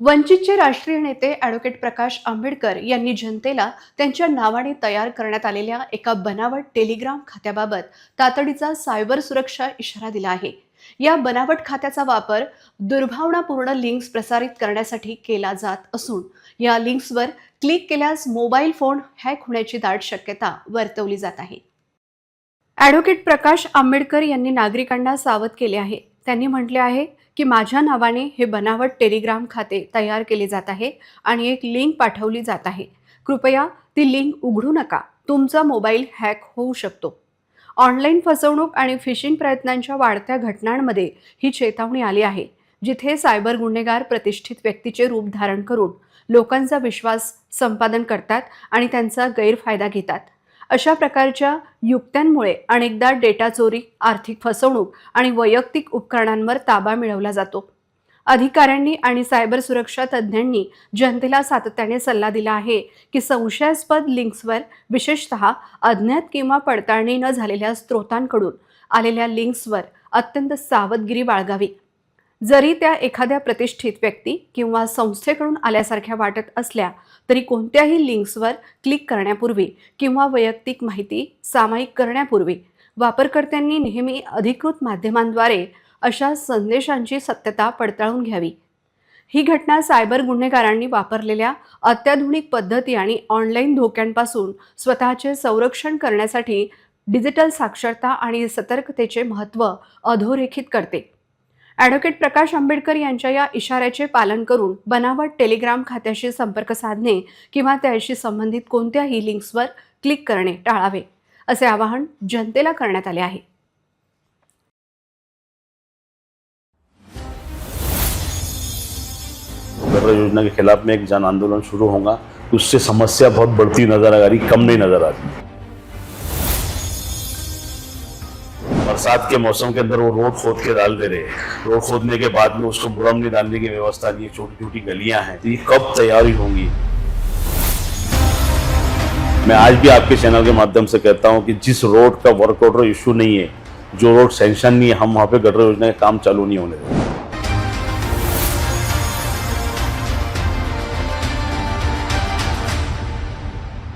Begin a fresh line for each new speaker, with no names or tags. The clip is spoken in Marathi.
वंचितचे राष्ट्रीय नेते ॲडव्होकेट प्रकाश आंबेडकर यांनी जनतेला त्यांच्या नावाने तयार करण्यात आलेल्या एका बनावट टेलिग्राम खात्याबाबत तातडीचा सायबर सुरक्षा इशारा दिला आहे. या बनावट खात्याचा वापर दुर्भावनापूर्ण लिंक्स प्रसारित करण्यासाठी केला जात असून या लिंक्सवर क्लिक केल्यास मोबाईल फोन हॅक होण्याची दाट शक्यता वर्तवली जात आहे. ॲडव्होकेट प्रकाश आंबेडकर यांनी नागरिकांना सावध केले आहे. त्यांनी म्हटले आहे की माझ्या नावाने हे बनावट टेलिग्राम खाते तयार केले जात आहे आणि एक लिंक पाठवली जात आहे. कृपया ती लिंक उघडू नका. तुमचा मोबाईल हॅक होऊ शकतो. ऑनलाईन फसवणूक आणि फिशिंग प्रयत्नांच्या वाढत्या घटनांमध्ये ही चेतावणी आली आहे जिथे सायबर गुन्हेगार प्रतिष्ठित व्यक्तीचे रूप धारण करून लोकांचा विश्वास संपादन करतात आणि त्यांचा गैरफायदा घेतात. अशा प्रकारच्या युक्त्यांमुळे अनेकदा डेटा चोरी आर्थिक फसवणूक आणि वैयक्तिक उपकरणांवर ताबा मिळवला जातो. अधिकाऱ्यांनी आणि सायबर सुरक्षा तज्ज्ञांनी जनतेला सातत्याने सल्ला दिला आहे की संशयास्पद लिंक्सवर विशेषतः अज्ञात किंवा पडताळणी न झालेल्या स्रोतांकडून आलेल्या लिंक्सवर अत्यंत सावधगिरी बाळगावी. जरी त्या एखाद्या प्रतिष्ठित व्यक्ती किंवा संस्थेकडून आल्यासारख्या वाटत असल्या तरी कोणत्याही लिंक्सवर क्लिक करण्यापूर्वी किंवा वैयक्तिक माहिती सामायिक करण्यापूर्वी वापरकर्त्यांनी नेहमी अधिकृत माध्यमांद्वारे अशा संदेशांची सत्यता पडताळून घ्यावी. ही घटना सायबर गुन्हेगारांनी वापरलेल्या अत्याधुनिक पद्धती आणि ऑनलाईन धोक्यांपासून स्वतःचे संरक्षण करण्यासाठी डिजिटल साक्षरता आणि सतर्कतेचे महत्त्व अधोरेखित करते. ॲडव्होकेट प्रकाश आंबेडकर यांच्या या इशाऱ्याचे पालन करून बनावट टेलिग्राम खात्याशी संपर्क साधणे किंवा त्याशी संबंधित कोणत्याही लिंक्सवर क्लिक करणे टाळावे असे आवाहन जनतेला करण्यात आले आहे.
योजना के खिलाफ में एक जन आंदोलन शुरू होगा उससे समस्या बहुत बढ़ती नजर आ रही कम नहीं नजर आ रही। बरसात के मौसम के अंदर वो रोड खोद के डाल दे रहे रोड खोदने के बाद में उसको बुरम नहीं डालने की व्यवस्था नहीं है, छोटी छोटी गलियाँ हैं। तो ये कब तैयारी होंगी? मैं आज भी आपके चैनल के माध्यम से कहता हूँ कि जिस रोड का वर्क ऑर्डर इशू नहीं है, जो रोड सेंशन नहीं है, हम वहाँ पे गटर योजना का काम चालू नहीं होने देंगे